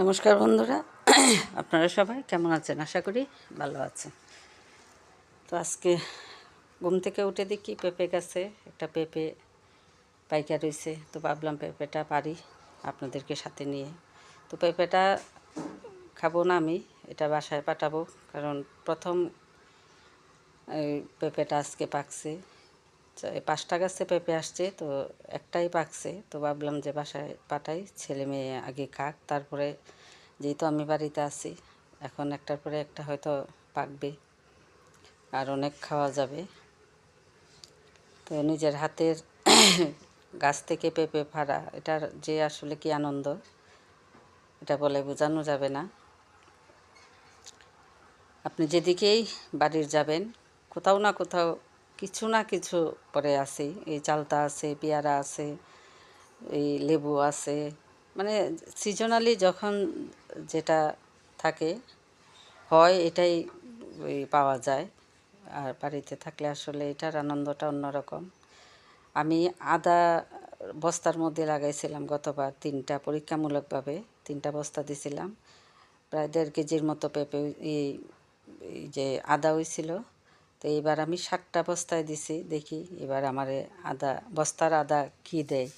নমস্কার বন্ধুরা। আপনারা সবাই কেমন আছেন? আশা করি ভালো আছেন। তো আজকে ঘুম থেকে উঠে দেখি পেঁপে গাছে একটা পেঁপে পাইকার হয়েছে তো ভাবলাম পেঁপেটা পারি আপনাদেরকে সাথে নিয়ে। তো পেঁপেটা খাব না আমি, এটা বাসায় পাঠাবো। কারণ প্রথম পেঁপেটা আজকে পাকছে। পাঁচটা গাছে পেঁপে আসছে, তো একটাই পাকছে। তো ভাবলাম যে বাসায় পাঠাই, ছেলে মেয়ে আগে খাক, তারপরে যেহেতু আমি বাড়িতে আছি, এখন একটার পরে একটা হয়তো পাকবে আর অনেক খাওয়া যাবে। তো নিজের হাতের গাছ থেকে পেঁপে ফাড়া এটার যে আসলে কি আনন্দ, এটা বলে বোঝানো যাবে না। আপনি যেদিকেই বাড়ির যাবেন, কোথাও না কোথাও কিছু না কিছু পরে আছে। এই চালতা আছে, পেয়ারা আছে, এই লেবু আছে। মানে সিজনালি যখন যেটা থাকে, হয় এটাই পাওয়া যায়। আর বাড়িতে থাকলে আসলে এটার আনন্দটা অন্যরকম। আমি আদা বস্তার মধ্যে লাগাইছিলাম গতবার তিনটা পরীক্ষামূলকভাবে, তিনটা বস্তা দিছিলাম। প্রায় দেড় কেজির মতো পেঁপে এই যে আদা হয়েছিল তো এবার আমি ষাটটা বস্তায় দিছি, দেখি এবার আমারে আদা, বস্তার আদা কি দেয়।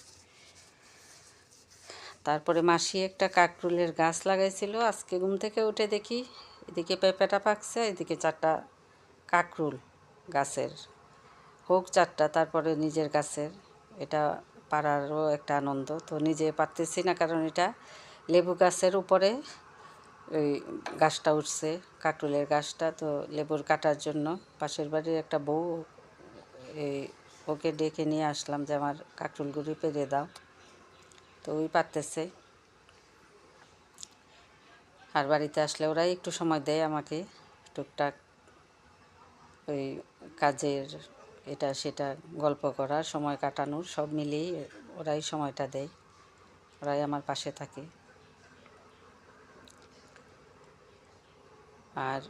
তারপরে মাসি একটা কাকরুলের গাছ লাগাইছিল, আজকে ঘুম থেকে উঠে দেখি এদিকে পেঁপেটা পাকছে, এদিকে চারটা কাকরুল গাছের। হোক চারটা, তারপরে নিজের গাছের। এটা পাড়ারও একটা আনন্দ, তো নিজে পারতেছি না কারণ এটা লেবু গাছের উপরে ওই গাছটা উঠছে কাকরুলের গাছটা, তো লেবুর কাটার জন্য। পাশের বাড়ির একটা বউ এই ওকে ডেকে নিয়ে আসলাম যে, আমার কাকরুলগুলি পেরে দাও। তো ওই পারতেছে। আর বাড়িতে আসলে ওরাই একটু সময় দেয় আমাকে, টুকটাক ওই কাজের এটা সেটা গল্প করার সময় কাটানোর, সব মিলিয়েই ওরাই সময়টা দেয়। ওরাই আমার পাশে থাকে। আর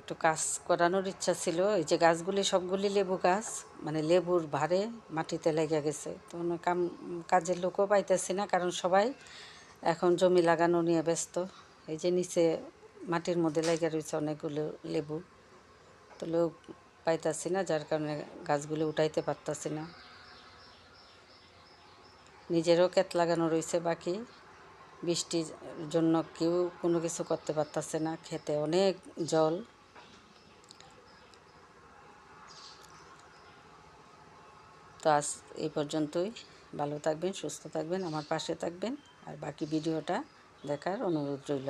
একটু কাজ করানোর ইচ্ছা ছিল। এই যে গাছগুলি, সবগুলি লেবু গাছ মানে লেবুর ভারে মাটিতে লেগে গেছে। তো অন্য কাম, কাজের লোকও পাইতেছি না, কারণ সবাই এখন জমি লাগানো নিয়ে ব্যস্ত। এই যে নিচে মাটির মধ্যে লেগে রয়েছে অনেকগুলো লেবু। তো লোক পাইতাছি না, যার কারণে গাছগুলি উঠাইতে পারতাছি না। নিজেরও ক্ষেত লাগানো রয়েছে বাকি। বৃষ্টির জন্য কেউ কোনো কিছু করতে পারতাছে না, খেতে অনেক জল। তো আজ এই পর্যন্তই। ভালো থাকবেন, সুস্থ থাকবেন, আমার পাশে থাকবেন। আর বাকি ভিডিওটা দেখার অনুরোধ রইল।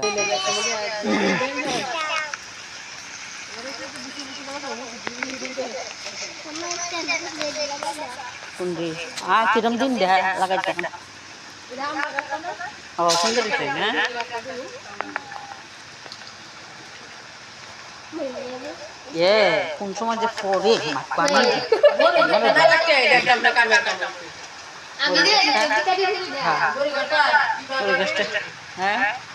কুন্ডি আ কিরম দিন? দেখা লাগাইতে ও সুন্দর হয়েছে না এ কোন সময় যে পড়ে হ্যাঁ পরিবেশটা হ্যাঁ